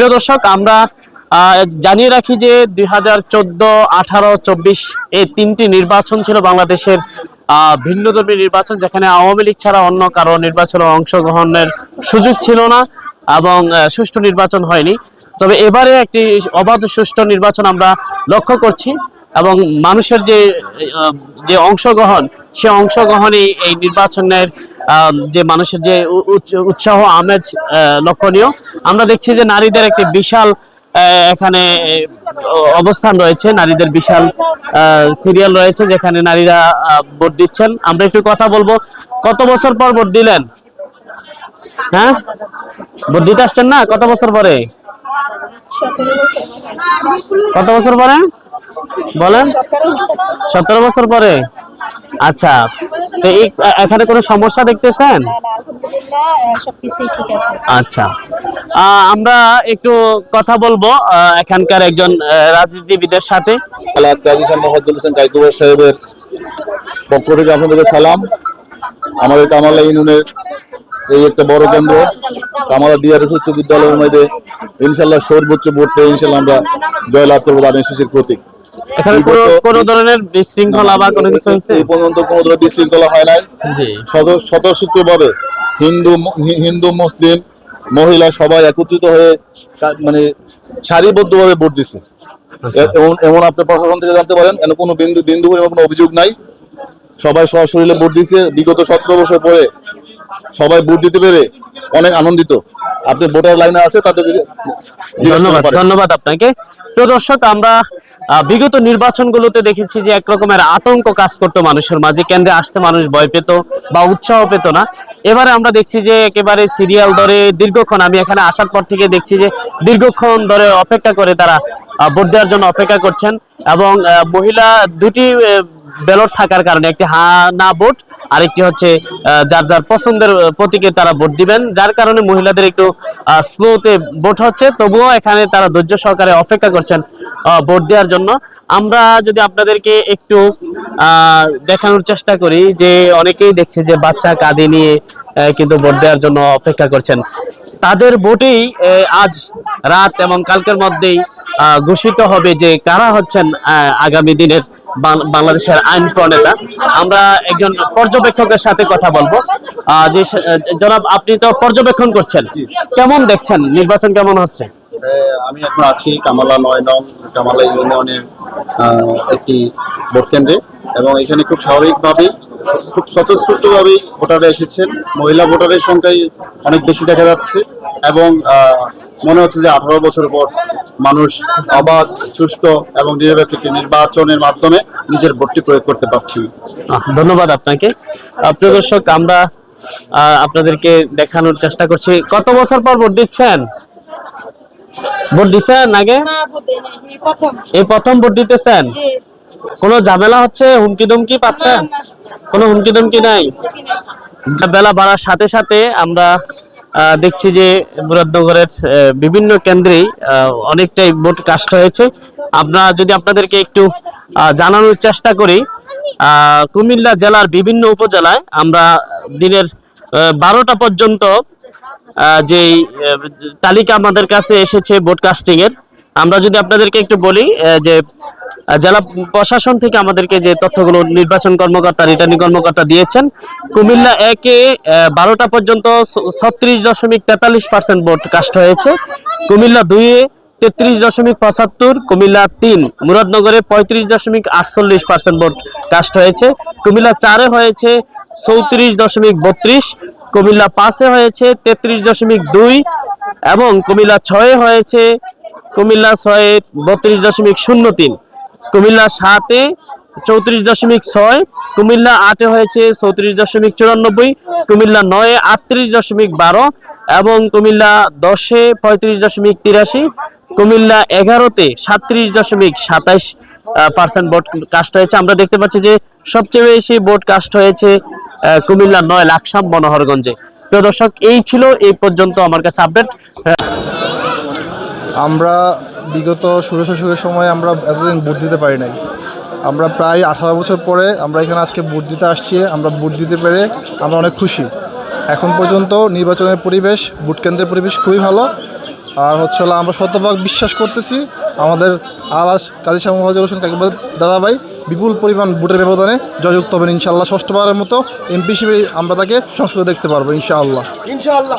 প্রিয় দর্শক, আমরা জানিয়ে রাখি যে দুই হাজার চোদ্দ, আঠারো, চব্বিশ এই তিনটি নির্বাচন ছিল বাংলাদেশের ভিন্ন ধর্মী নির্বাচন, যেখানে আওয়ামী লীগ ছাড়া অন্য কারও নির্বাচনে অংশগ্রহণের সুযোগ ছিল না এবং সুষ্ঠু নির্বাচন হয়নি। তবে এবারে একটি অবাধ সুষ্ঠু নির্বাচন আমরা লক্ষ্য করছি এবং মানুষের যে যে অংশগ্রহণ, সে অংশগ্রহণই এই নির্বাচনের যে মানুষের যে উৎসাহ, আমেজ লক্ষণীয়, আমরা দেখছি যে নারীদের একটি বিশাল এখানে অবস্থান রয়েছে। নারীদের বিশাল সিরিয়াল রয়েছে যেখানে নারীরা ভোট দিচ্ছেন। আমরা একটু কথা বলব, কত বছর পর ভোট দিলেন? হ্যাঁ? ভোট দিতে আসছেন না? কত বছর পরে? কত বছর পরে? বলেন। সতেরো বছর পরে? আচ্ছা তো এই এখানে কোনো সমস্যা দেখতেছেন? আচ্ছা। আমরা একটু কথা বলব আহ, এখানকার একজন রাজনীতিবিদের সাথে। সাহেবের পক্ষ থেকে আপনাদেরকে সালাম। আমাদের কামালা ইউনিয়নের এই একটা বড় কেন্দ্র কামালা ডিআরএস উচ্চ বিদ্যালয়ের মধ্যে ইনশাল্লাহ সর্বোচ্চ ভোট পেয়ে ইনশাল্লাহ আমরা জয়লাভ করব দান শিশির প্রতীক। এখানে কোনো কোনো ধরনের বিশৃঙ্খলা বা কোনো কিছু হয়েছে? এই পর্যন্ত কোনো ধরনের বিশৃঙ্খলা হয় নাই। জি। স্বতঃস্ফূর্তভাবে হিন্দু হিন্দু মুসলিম মহিলা সবাই একত্রিত হয়ে মানে সারিবদ্ধভাবে ভোট দিচ্ছে এমন এমন আপনি প্রশাসন থেকে জানতে পারেন এমন কোনো বিন্দু বিন্দু পরিমাণ কোনো অভিযোগ নাই। সবাই সশরীরে ভোট দিচ্ছে বিগত সতেরো বছর পরে সবাই ভোট দিতে পেরে অনেক আনন্দিত। আপনি ভোটার লাইনে আছে তাদেরকে ধন্যবাদ ধন্যবাদ আপনাকে। তো দর্শক আমরা বিগত নির্বাচনগুলোতে দেখেছি যে একরকমের আতঙ্ক কাজ করতো মানুষের মাঝে। কেন্দ্রে আসতে মানুষ ভয় পেত বা উৎসাহ পেত না। এবারে আমরা দেখছি যে একেবারে সিরিয়াল ধরে দীর্ঘক্ষণ, আমি এখানে আসার পর থেকে দেখছি যে দীর্ঘক্ষণ ধরে অপেক্ষা করে তারা ভোট দেওয়ার জন্য অপেক্ষা করছেন এবং মহিলা দুটি ব্যালট থাকার কারণে একটি হা, না ভোট, আরেকটি হচ্ছে যার যার পছন্দের প্রতীকে তারা ভোট দিবেন, যার কারণে মহিলাদের একটু স্লোতে ভোট হচ্ছে। তবুও এখানে তারা ধৈর্য সহকারে অপেক্ষা করছেন ভোট দেওয়ার জন্য। আমরা যদি আপনাদেরকে একটু দেখানোর চেষ্টা করি যে অনেকেই দেখছে যে বাচ্চা কাঁধে নিয়ে কিন্তু ভোট দেওয়ার জন্য অপেক্ষা করছেন। তাদের ভোটেই আজ রাত এবং কালকের মধ্যেই ঘোষিত হবে যে কারা হচ্ছেন আগামী দিনের বাংলাদেশের আইন প্রণেতা। আমরা একজন পর্যবেক্ষকের সাথে কথা বলব। যে জনাব আপনি তো পর্যবেক্ষণ করছেন। কেমন দেখছেন? নির্বাচন কেমন হচ্ছে? আমি এখন আছি কামালা নয় নং কামালা ইউনিয়নের আহ, একটি ভোট কেন্দ্রে। এবং এখানে খুব স্বাভাবিকভাবেই খুব স্বতঃস্ফূর্তভাবেই ভোটাররা এসেছেন। মহিলা ভোটারের সংখ্যাই অনেক বেশি দেখা যাচ্ছে। এবং আহ, মনে হচ্ছে যে আঠারো বছর পর মানুষ অবাধ সুষ্ঠু এবং নিরপেক্ষ নির্বাচনের মাধ্যমে নিজের ভোটটি প্রয়োগ করতে পারছি। ধন্যবাদ আপনাকে। প্রিয় দর্শক আমরা আপনাদেরকে দেখানোর চেষ্টা করছি। কত বছর পর ভোট দিচ্ছেন? ভোট দিচ্ছেন আগে? এই প্রথম। ভোট দিতেছেন? কোনো ঝামেলা হচ্ছে? হুমকি দুমকি পাচ্ছেন কোনো হুমকি দুমকি নাই। বেলা বাড়ার সাথে সাথে আমরা দেখছি যে মুরাদনগরের বিভিন্ন কেন্দ্রেই অনেকটাই ভোট কাস্ট হয়েছে। আমরা যদি আপনাদেরকে একটু জানানোর চেষ্টা করি কুমিল্লা জেলার বিভিন্ন উপজেলায় আমরা দিনের বারোটা পর্যন্ত যেই তালিকা আমাদের কাছে এসেছে ভোট কাস্টিং এর, আমরা যদি আপনাদেরকে একটু বলি যে জেলা প্রশাসন থেকে আমাদেরকে যে তথ্যগুলো নির্বাচন কর্মকর্তা রিটার্নিং কর্মকর্তা দিয়েছেন, কুমিল্লা একে বারোটা পর্যন্ত ছত্রিশ দশমিক তেতাল্লিশ পার্সেন্ট ভোট কাস্ট হয়েছে। কুমিল্লা দুইয়ে তেত্রিশ দশমিক পঁচাত্তর, কুমিল্লা তিন, মুরাদনগরে পঁয়ত্রিশ দশমিক আটচল্লিশ পার্সেন্ট ভোট কাস্ট হয়েছে। কুমিল্লা চারে হয়েছে চৌত্রিশ দশমিক বত্রিশ, কুমিল্লা পাঁচে হয়েছে তেত্রিশ দশমিক দুই এবং কুমিল্লা ছয়ে হয়েছে কুমিল্লা ছয়ে বত্রিশ দশমিক শূন্য তিন। কুমিল্লা সাতে চৌত্রিশ দশমিক ছয়, কুমিল্লা আটে হয়েছে চৌত্রিশ দশমিক চুরানব্বই, কুমিল্লা নয়ে আটত্রিশ দশমিক বারো এবং কুমিল্লা দশে পঁয়ত্রিশ দশমিক তিরাশি, কুমিল্লা এগারোতে সাতত্রিশ দশমিক সাতাইশ পার্সেন্ট ভোট কাস্ট হয়েছে। আমরা দেখতে পাচ্ছি যে সবচেয়ে বেশি ভোট কাস্ট হয়েছে কুমিল্লা নয় লাকসাম মনোহরগঞ্জে। প্রিয় দর্শক, এই ছিল এই পর্যন্ত আমার কাছে আপডেট আমরা বিগত ষোলো শাসকের সময় আমরা এতদিন ভোট দিতে পারি নাই। আমরা প্রায় আঠারো বছর পরে আমরা এখানে আজকে ভোট দিতে আসছি, আমরা ভোট দিতে পেরে আমরা অনেক খুশি। এখন পর্যন্ত নির্বাচনের পরিবেশ, ভোট কেন্দ্রের পরিবেশ খুবই ভালো। আর হচ্ছে হলো আমরা শতভাগ বিশ্বাস করতেছি, আমাদের আলাস কাজী শাহ মহাজুর হোসেন দাদাভাই বিপুল পরিমাণ ভোটের ব্যবধানে জয়যুক্ত হবেন ইনশাআল্লাহ। ষষ্ঠবারের মতো এমপি হিসেবে আমরা তাকে সংসদে দেখতে পারব ইনশাআল্লাহ ইনশাআল্লাহ।